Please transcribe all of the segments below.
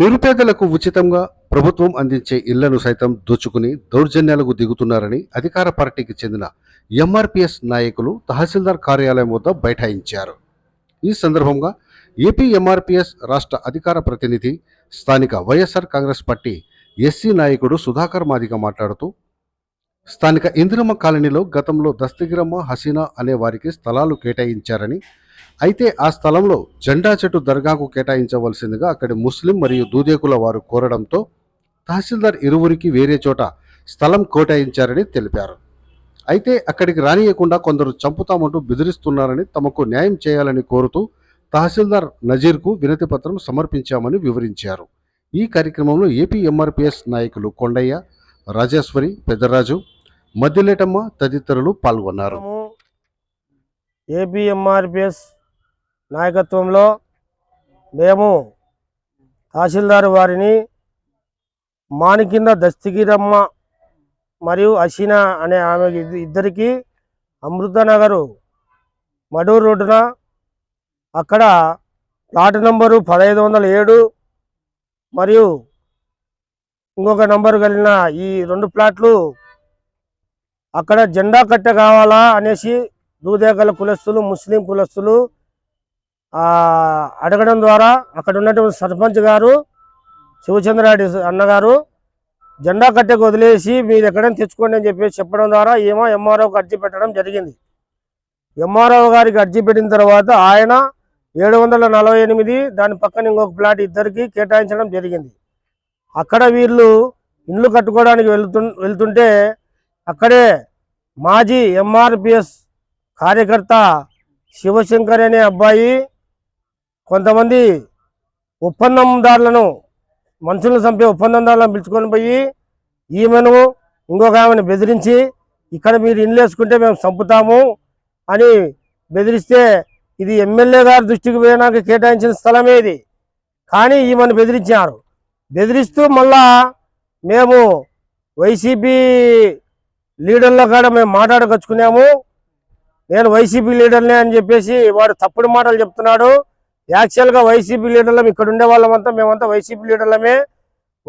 నిరుపేదలకు ఉచితంగా ప్రభుత్వం అందించే ఇళ్ళను సైతం దోచుకుని దౌర్జన్యాలకు దిగుతున్నారని అధికార పార్టీకి చెందిన ఎంఆర్పిఎస్ నాయకులు తహసీల్దార్ కార్యాలయం వద్ద బైఠాయించారు. ఈ సందర్భంగా ఏపీ ఎంఆర్పిఎస్ రాష్ట్ర అధికార ప్రతినిధి స్థానిక వైఎస్ఆర్ కాంగ్రెస్ పార్టీ ఎస్సీ నాయకుడు సుధాకర్ మాదిగ మాట్లాడుతూ స్థానిక ఇందిరమ్మ కాలనీలో గతంలో దస్తగిరమ్మ హసీనా అనే వారికి స్థలాలు కేటాయించారని అయితే ఆ స్థలంలో జెండా చెట్టు దర్గాకు కేటాయించవలసిందిగా అక్కడి ముస్లిం మరియు దూదేకుల వారు కోరడంతో తహసీల్దార్ ఇరువురికి వేరే చోట స్థలం కేటాయించారని తెలిపారు. అయితే అక్కడికి రానియకుండా కొందరు చంపుతామంటూ బెదిరిస్తున్నారని తమకు న్యాయం చేయాలని కోరుతూ తహసీల్దార్ నజీర్కు వినతి పత్రం సమర్పించామని వివరించారు. ఈ కార్యక్రమంలో ఏపీ ఎంఆర్పిఎస్ నాయకులు కొండయ్య రాజేశ్వరి పెద్దరాజు మద్దిలేటమ్మ తదితరులు పాల్గొన్నారు. ఏపీఎంఆర్పిఎస్ నాయకత్వంలో మేము తహసీల్దార్ వారిని మానికింద దస్తగిరమ్మ మరియు అషీనా అనే ఆమె ఇద్ద- ఇద్దరికి అమృతనగరు మడూరు రోడ్డున అక్కడ ప్లాట్ నంబరు పదహైదు వందల ఏడు మరియు ఇంకొక నంబరు కలిగిన ఈ రెండు ప్లాట్లు అక్కడ జెండా కట్ట కావాలా అనేసి దూదేగల కులస్తులు ముస్లిం కులస్తులు అడగడం ద్వారా అక్కడ ఉన్నటువంటి సర్పంచ్ గారు శివచంద్రారెడ్డి అన్నగారు జెండా కట్టెకు వదిలేసి మీరు ఎక్కడైనా తెచ్చుకోండి అని చెప్పేసి చెప్పడం ద్వారా ఏమో ఎంఆర్ఓకి అర్జీ పెట్టడం జరిగింది. ఎంఆర్ఓ గారికి అర్జీ పెట్టిన తర్వాత ఆయన ఏడు వందల నలభై ఎనిమిది దాని పక్కన ఇంకొక ప్లాట్ ఇద్దరికి కేటాయించడం జరిగింది. అక్కడ వీళ్ళు ఇండ్లు కట్టుకోవడానికి వెళ్తు వెళ్తుంటే అక్కడే మాజీ ఎంఆర్పిఎస్ కార్యకర్త శివశంకర్ అనే అబ్బాయి కొంతమంది ఒప్పందందారులను మనుషులను చంపే ఒప్పందందారులను పిలుచుకొని పోయి ఈమెను ఇంకొక ఆమెను బెదిరించి ఇక్కడ మీరు ఇండ్లు వేసుకుంటే మేము చంపుతాము అని బెదిరిస్తే ఇది ఎమ్మెల్యే గారి దృష్టికి పోయడానికి కేటాయించిన స్థలమే ఇది. కానీ ఈమెను బెదిరించారు. బెదిరిస్తూ మళ్ళా మేము వైసీపీ లీడర్ల కాడ మేము మాట్లాడకొచ్చుకున్నాము నేను వైసీపీ లీడర్నే అని చెప్పేసి వాడు తప్పుడు మాటలు చెప్తున్నాడు. యాక్చువల్గా వైసీపీ లీడర్లం ఇక్కడ ఉండే వాళ్ళమంతా మేమంతా వైసీపీ లీడర్లమే.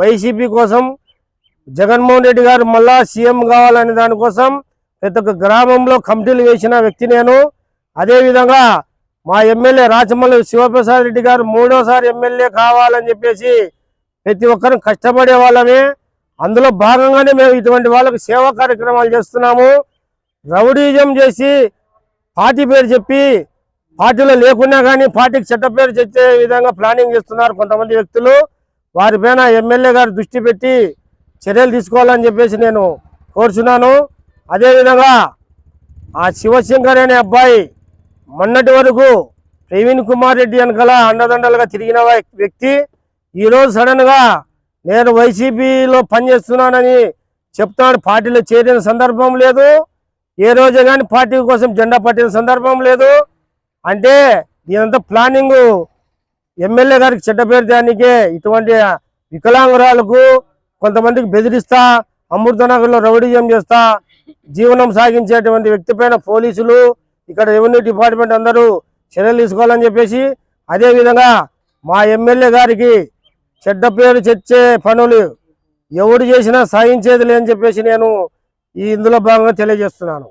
వైసీపీ కోసం జగన్మోహన్ రెడ్డి గారు మళ్ళా సీఎం కావాలనే దానికోసం ప్రతి ఒక్క గ్రామంలో కమిటీలు వేసిన వ్యక్తి నేను. అదేవిధంగా మా ఎమ్మెల్యే రాచమల్లి శివప్రసాద్ రెడ్డి గారు మూడోసారి ఎమ్మెల్యే కావాలని చెప్పేసి ప్రతి ఒక్కరు కష్టపడే వాళ్ళమే. అందులో భాగంగానే మేము ఇటువంటి వాళ్ళకు సేవా కార్యక్రమాలు చేస్తున్నాము. రౌడీజం చేసి పార్టీ పేరు చెప్పి పార్టీలో లేకున్నా కానీ పార్టీకి చెడ్డ పేరు తెచ్చే విధంగా ప్లానింగ్ చేస్తున్నారు కొంతమంది వ్యక్తులు. వారిపైన ఎమ్మెల్యే గారు దృష్టి పెట్టి చర్యలు తీసుకోవాలని చెప్పేసి నేను కోరుచున్నాను. అదేవిధంగా ఆ శివశంకర్ అనే అబ్బాయి మొన్నటి వరకు ప్రవీణ్ కుమార్ రెడ్డి వెనకాల అండదండలుగా తిరిగిన వ్యక్తి. ఈరోజు సడన్గా నేను వైసీపీలో పనిచేస్తున్నానని చెప్తున్నాడు. పార్టీలో చేరిన సందర్భం లేదు. ఏ రోజు కానీ పార్టీ కోసం జెండా పట్టిన సందర్భం లేదు. అంటే దీనంతా ప్లానింగ్ ఎమ్మెల్యే గారికి చెడ్డ పేరు దానికే ఇటువంటి వికలాంగురాలకు కొంతమందికి బెదిరిస్తా అమృతనగర్లో రౌడీజం చేస్తా జీవనం సాగించేటువంటి వ్యక్తి పైన పోలీసులు ఇక్కడ రెవెన్యూ డిపార్ట్మెంట్ అందరూ చర్యలు తీసుకోవాలని చెప్పేసి అదేవిధంగా మా ఎమ్మెల్యే గారికి చెడ్డ పేరు చెచ్చే పనులు ఎవడు చేసినా సాగించేది లేని చెప్పేసి నేను ఈ ఇందులో భాగంగా తెలియజేస్తున్నాను.